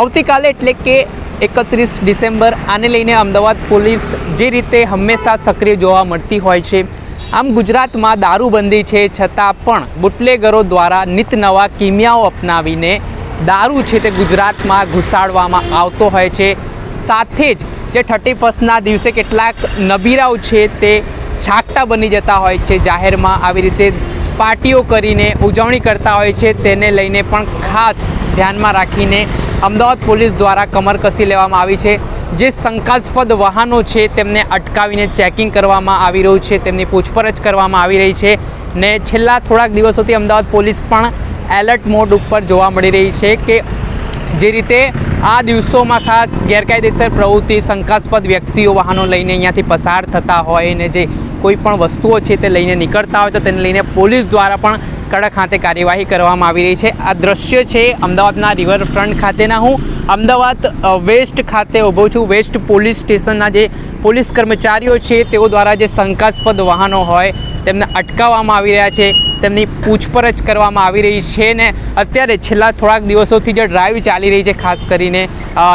આવતીકાલે એટલે કે એકત્રીસ ડિસેમ્બર, આને લઈને અમદાવાદ પોલીસ જે રીતે હંમેશા સક્રિય જોવા મળતી હોય છે. આમ ગુજરાતમાં દારૂબંધી છે, છતાં પણ બુટલેગરો દ્વારા નિત નવા કિમિયાઓ અપનાવીને દારૂ છે તે ગુજરાતમાં ઘુસાડવામાં આવતો હોય છે. સાથે જ જે થર્ટી ફર્સ્ટના દિવસે કેટલાક નબીરાઓ છે તે છાકટા બની જતા હોય છે. જાહેરમાં આવી રીતે પાર્ટીઓ કરીને ઉજવણી કરતા હોય છે, તેને લઈને પણ ખાસ ધ્યાનમાં રાખીને અમદાવાદ પોલીસ દ્વારા કમર કસી લેવામાં આવી છે. જે શંકાસ્પદ વાહનો છે, તેમને અટકાવીને ચેકિંગ કરવામાં આવી રહ્યું છે, તેમની પૂછપરછ કરવામાં આવી રહી છે ને છેલ્લા થોડાક દિવસોથી અમદાવાદ પોલીસ પણ એલર્ટ મોડ ઉપર જોવા મળી રહી છે કે જે રીતે આ દિવસોમાં ખાસ ગેરકાયદેસર પ્રવૃત્તિ શંકાસ્પદ વ્યક્તિઓ વાહનો લઈને અહીંયાથી પસાર થતા હોય ને જે કોઈ પણ વસ્તુઓ છે તે લઈને નીકળતા હોય તો તેને લઈને પોલીસ દ્વારા પણ કડક હાથે કાર્યવાહી કરવામાં આવી રહી છે. આ દ્રશ્ય છે અમદાવાદના રિવરફ્રન્ટ ખાતેના. હું અમદાવાદ વેસ્ટ ખાતે ઊભો છું. વેસ્ટ પોલીસ સ્ટેશનના જે પોલીસ કર્મચારીઓ છે તેઓ દ્વારા જે શંકાસ્પદ વાહનો હોય તેમને અટકાવવામાં આવી રહ્યા છે. તેમની પૂછપરછ કરવામાં આવી રહી છે ને અત્યારે છેલ્લા થોડાક દિવસોથી જે ડ્રાઈવ ચાલી રહી છે, ખાસ કરીને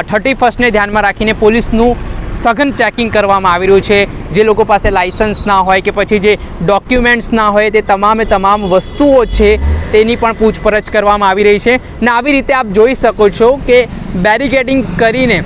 થર્ટી ફર્સ્ટને ધ્યાનમાં રાખીને પોલીસનું સઘન ચેકિંગ કરવામાં આવી રહ્યું છે. જે લોકો પાસે લાઇસન્સ ના હોય કે પછી જે ડોક્યુમેન્ટ્સ ના હોય તે તમામે તમામ વસ્તુઓ છે તેની પણ પૂછપરછ કરવામાં આવી રહી છે. ને આવી રીતે આપ જોઈ શકો છો કે બેરિકેડિંગ કરીને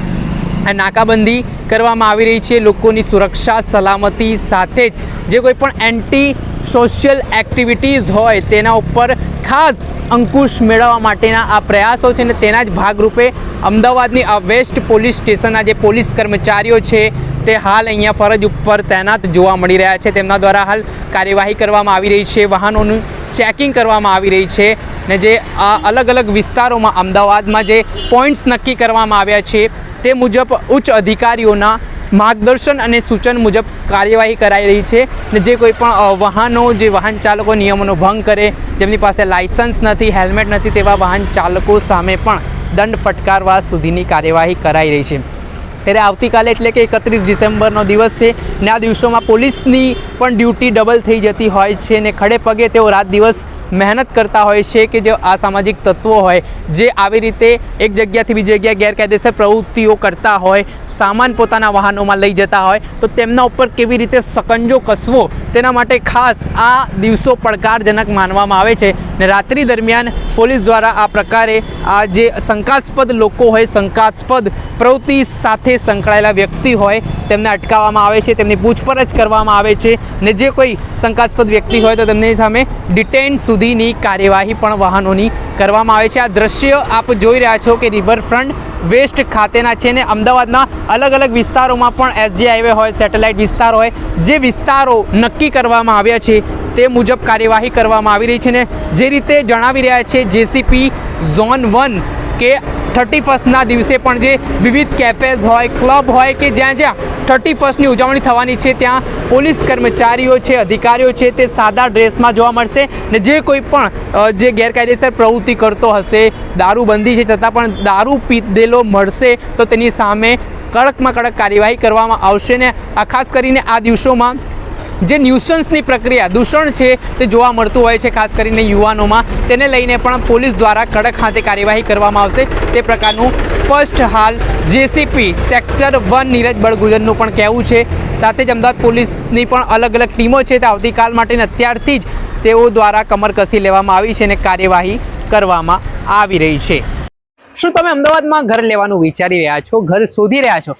નાકાબંધી કરવામાં આવી રહી છે લોકોની સુરક્ષા, સલામતી સાથે જ. જે કોઈ પણ એન્ટી સોશિયલ એક્ટિવિટીઝ હોય તેના ઉપર ખાસ અંકુશ મેળવવા માટેના આ પ્રયાસો છે ને તેના જ ભાગરૂપે અમદાવાદની આ વેસ્ટ પોલીસ સ્ટેશનના જે પોલીસ કર્મચારીઓ છે તે હાલ અહીંયા ફરજ ઉપર તૈનાત જોવા મળી રહ્યા છે. તેમના દ્વારા હાલ કાર્યવાહી કરવામાં આવી રહી છે. વાહનોનું ચેકિંગ કરવામાં આવી રહી છે ને જે આ અલગ અલગ વિસ્તારોમાં અમદાવાદમાં જે પોઈન્ટ્સ નક્કી કરવામાં આવ્યા છે તે મુજબ ઉચ્ચ અધિકારીઓના માર્ગદર્શન અને સૂચન મુજબ કાર્યવાહી કરાઈ રહી છે ને જે કોઈ પણ વાહનો, જે વાહન ચાલકો નિયમોનો ભંગ કરે, જેમની પાસે લાયસન્સ નથી, હેલ્મેટ નથી, તેવા વાહન ચાલકો સામે પણ દંડ ફટકારવા સુધીની કાર્યવાહી કરાઈ રહી છે. ત્યારે આવતીકાલે એટલે કે એકત્રીસ ડિસેમ્બરનો દિવસ છે ને આ દિવસોમાં પોલીસની પણ ડ્યુટી ડબલ થઈ જતી હોય છે ને ખડે પગે તેઓ રાત દિવસ મહેનત કરતા હોય છે કે જે અસામાજિક તત્વો હોય, જે આવી રીતે એક જગ્યાથી બીજી જગ્યાએ ગેરકાયદેસર પ્રવૃત્તિઓ કરતા હોય, સામાન પોતાના વાહનોમાં લઈ જતા હોય, તો તેમના ઉપર કેવી રીતે સકંજો કસવો, તેના માટે ખાસ આ દિવસો પડકારજનક માનવામાં આવે છે. ને રાત્રિ દરમિયાન પોલીસ દ્વારા આ પ્રકારે આ જે શંકાસ્પદ લોકો હોય, શંકાસ્પદ પ્રવૃત્તિ સાથે સંકળાયેલા વ્યક્તિ હોય, તેમને અટકાવવામાં આવે છે, તેમની પૂછપરછ કરવામાં આવે છે ને જે કોઈ શંકાસ્પદ વ્યક્તિ હોય તો તેમની સામે ડિટેન સુધીની કાર્યવાહી પણ વાહનોની કરવામાં આવે છે. આ દ્રશ્ય આપ જોઈ રહ્યા છો કે રિવરફ્રન્ટ વેસ્ટ ખાતેના છે ને અમદાવાદના અલગ અલગ વિસ્તારોમાં પણ એસજી હાઈવે હોય સેટેલાઇટ વિસ્તાર હોય, જે વિસ્તારો નક્કી કરવામાં આવ્યા છે તે મુજબ કાર્યવાહી કરવામાં આવી રહી છે ને જે રીતે જણાવી રહ્યા છે જેસીપી ઝોન વન કે થર્ટી ફર્સ્ટના દિવસે પણ જે વિવિધ કેફેઝ હોય ક્લબ હોય કે જ્યાં જ્યાં થર્ટી ફર્સ્ટની ઉજવણી થવાની છે, ત્યાં પોલીસ કર્મચારીઓ છે, અધિકારીઓ છે તે સાદા ડ્રેસમાં જોવા મળશે ને જે કોઈ પણ જે ગેરકાયદેસર પ્રવૃત્તિ કરતો હશે, દારૂબંધી છે છતાં પણ દારૂ પીધેલો મળશે તો તેની સામે કડકમાં કડક કાર્યવાહી કરવામાં આવશે ને આ ખાસ કરીને આ દિવસોમાં જે ન્યુસન્સની પ્રક્રિયા, દૂષણ છે તે જોવા મળતું હોય છે, ખાસ કરીને યુવાનોમાં. તેને લઈને પણ પોલીસ દ્વારા કડક હાથે કાર્યવાહી કરવામાં આવશે. તે પ્રકારનું સ્પષ્ટ હાલ જેસીપી સેક્ટર વન નીરજ બળગુજરનું પણ કહેવું છે. સાથે જ અમદાવાદ પોલીસની પણ અલગ અલગ ટીમો છે તે આવતીકાલ માટે અત્યારથી જ તેઓ દ્વારા કમર કસી લેવામાં આવી છે અને કાર્યવાહી કરવામાં આવી રહી છે. શું તમે અમદાવાદમાં ઘર લેવાનું વિચારી રહ્યા છો? ઘર શોધી રહ્યા છો?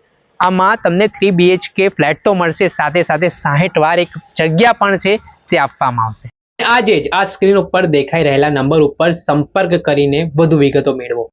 આમાં તમને થ્રી બીએચકે ફ્લેટ તો મળશે, સાથે સાથે સાહીઠ વાર એક જગ્યા પણ છે, તે આપવામાં આવશે. આજે જ આ સ્ક્રીન ઉપર દેખાઈ રહેલા નંબર ઉપર સંપર્ક કરીને વધુ વિગતો મેળવો.